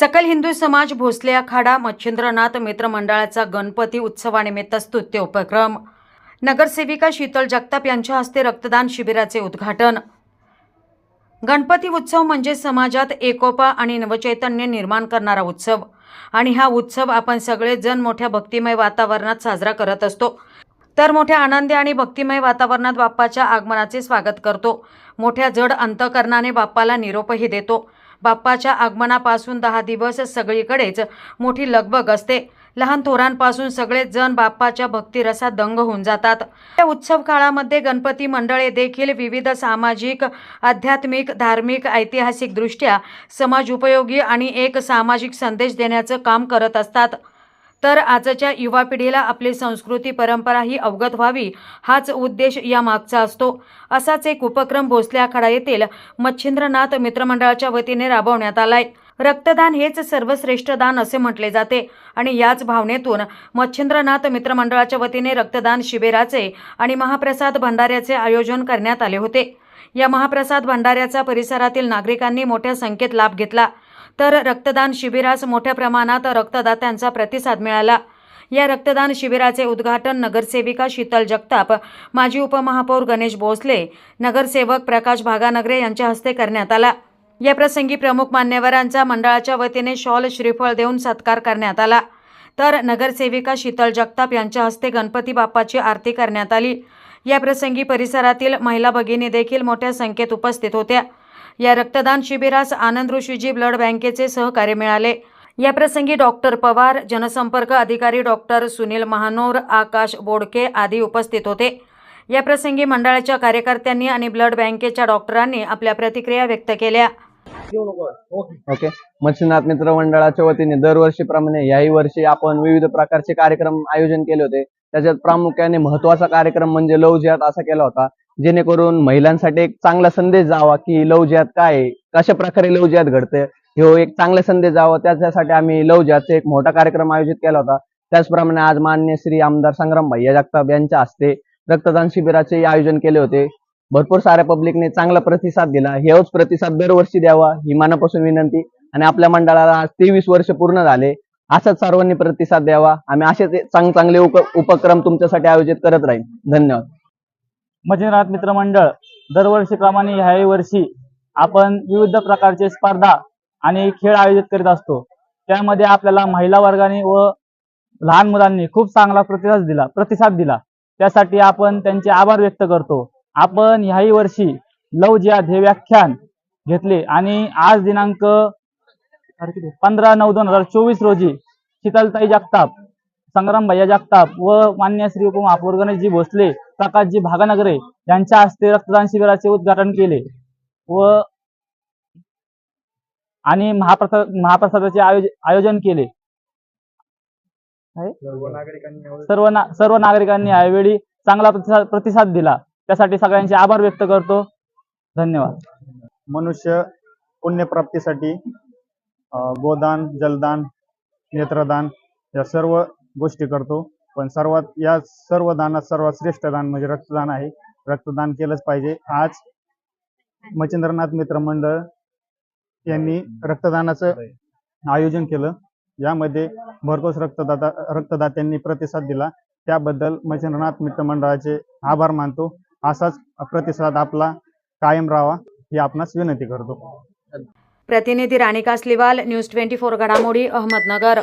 सकल हिंदू समाज भोसले आखाडा मच्छिंद्रनाथ मित्रमंडळाचा गणपती उत्सवानिमित्त स्तुत्य उपक्रम. नगरसेविका शीतल जगताप यांच्या हस्ते रक्तदान शिबिराचे उद्घाटन. गणपती उत्सव म्हणजे समाजात एकोपा आणि नवचैतन्य निर्माण करणारा उत्सव. आणि हा उत्सव आपण सगळेजण मोठ्या भक्तिमय वातावरणात साजरा करत असतो. तर मोठ्या आनंदी आणि भक्तिमय वातावरणात बाप्पाच्या आगमनाचे स्वागत करतो. मोठ्या जड अंतकरणाने बाप्पाला निरोपही देतो. बाप्पाच्या आगमनापासून दहा दिवस सगळीकडेच मोठी लगबग असते. लहान थोरांपासून सगळेच जण बाप्पाच्या भक्तिरसात दंग होऊन जातात. या उत्सव काळामध्ये गणपती मंडळे देखील विविध सामाजिक आध्यात्मिक धार्मिक ऐतिहासिकदृष्ट्या समाज उपयोगी आणि एक सामाजिक संदेश देण्याचं काम करत असतात. तर आजच्या युवा पिढीला आपली संस्कृती परंपरा ही अवगत व्हावी हाच उद्देश यामागचा असतो. असाच एक उपक्रम भोसले आखाडा येथील मच्छिंद्रनाथ मित्रमंडळाच्या वतीने राबवण्यात आलाय. रक्तदान हेच सर्वश्रेष्ठ दान असे म्हटले जाते आणि याच भावनेतून मच्छिंद्रनाथ मित्रमंडळाच्या वतीने रक्तदान शिबिराचे आणि महाप्रसाद भंडाऱ्याचे आयोजन करण्यात आले होते. या महाप्रसाद भंडाऱ्याचा परिसरातील नागरिकांनी मोठ्या संख्येत लाभ घेतला. तर रक्तदान शिबिरास मोठ्या प्रमाणात रक्तदात्यांचा प्रतिसाद मिळाला. या रक्तदान शिबिराचे उद्घाटन नगरसेविका शीतल जगताप माजी उपमहापौर गणेश भोसले नगरसेवक प्रकाश भागानगरे यांच्या हस्ते करण्यात आला. या प्रसंगी प्रमुख मान्यवरांचा मंडळाच्या वतीने शॉल श्रीफळ देऊन सत्कार करण्यात आला. तर नगरसेविका शीतल जगताप यांच्या हस्ते गणपती बाप्पाची आरती करण्यात आली. या प्रसंगी परिसरातील महिला भगिनी देखील मोठ्या संख्येत उपस्थित होत्या. या रक्तदान शिबिरास आनंद ऋषीजी ब्लड बँकेचे सहकार्य मिळाले. या प्रसंगी डॉक्टर पवार जनसंपर्क अधिकारी डॉक्टर सुनील महानोर आकाश बोडके आदी उपस्थित होते. या प्रसंगी मंडळाच्या कार्यकर्त्यांनी आणि ब्लड बँकेच्या डॉक्टरांनी आपल्या प्रतिक्रिया व्यक्त केल्या. ओके. मच्छीनाथ मित्र मंडळाच्या वतीने दरवर्षीप्रमाणे याही वर्षी आपण विविध प्रकारचे कार्यक्रम आयोजन केले होते. त्याच्यात प्रामुख्याने महत्त्वाचा कार्यक्रम म्हणजे लव जिहाद असा केला होता. जेणेकरून महिलांसाठी एक चांगला संदेश जावा की लव जिहाद काय कशा प्रकारे लव जिहाद घडते हो एक चांगला संदेश जावा. त्याच्यासाठी आम्ही लव जिहादचा एक मोठा कार्यक्रम आयोजित केला होता. त्याचप्रमाणे आज मान्य श्री आमदार संग्राम भैया जगताप यांच्या हस्ते रक्तदान शिबिराचे आयोजन केले होते. भरपूर साऱ्या पब्लिकने चांगला प्रतिसाद दिला. हेच प्रतिसाद दरवर्षी द्यावा ही मनापासून विनंती. आणि आपल्या मंडळाला आज तेवीस वर्ष पूर्ण झाले. असाच सर्वांनी प्रतिसाद द्यावा. आम्ही असेच चांग चांगले उपक्रम तुमच्यासाठी आयोजित करत राहील धन्यवाद. मच्छिंद्रनाथ मित्रमंडळ दरवर्षीप्रमाणे ह्याही वर्षी आपण विविध प्रकारचे स्पर्धा आणि खेळ आयोजित करीत असतो. त्यामध्ये आपल्याला महिला वर्गाने व लहान मुलांनी खूप चांगला प्रतिसाद दिला प्रतिसाद दिला. त्यासाठी आपण त्यांचे आभार व्यक्त करतो. आपण ह्याही वर्षी लव जिहाद हे व्याख्यान घेतले आणि आज दिनांक पंधरा नऊ दोन हजार चोवीस रोजी शीतलताई जगताप संग्राम भैया जगताप व मान्य श्री उपमहापौर गणेशजी भोसले प्रकाशजी भागानगरे यांच्या हस्ते रक्तदान शिबिराचे उद्घाटन केले व आणि महाप्रसाद महाप्रसादाचे आयोज आयोजन केले? सर्व ना सर्व नागरिकांनी यावेळी चांगला प्रतिसाद प्रतिसाद दिला. त्यासाठी सगळ्यांचे आभार व्यक्त करतो. धन्यवाद. मनुष्य पुण्यप्राप्तीसाठी गोदान जलदान नेत्रदान या सर्व गोष्टी करतो. पण सर्वात या सर्व दानात सर्वात श्रेष्ठ दान म्हणजे रक्तदान आहे. रक्तदान केलंच पाहिजे. आज मच्छिंद्रनाथ मित्र मंडळ यांनी रक्तदानाचं आयोजन केलं. यामध्ये भरघोस रक्तदाता रक्तदात्यांनी प्रतिसाद दिला. त्याबद्दल मच्छिंद्रनाथ मित्र मंडळाचे आभार मानतो. असाच प्रतिसाद आपला कायम राहावा ही आपणास विनंती करतो. प्रतिनिधी Rani Kasliwal news twenty four घडामोडी अहमदनगर.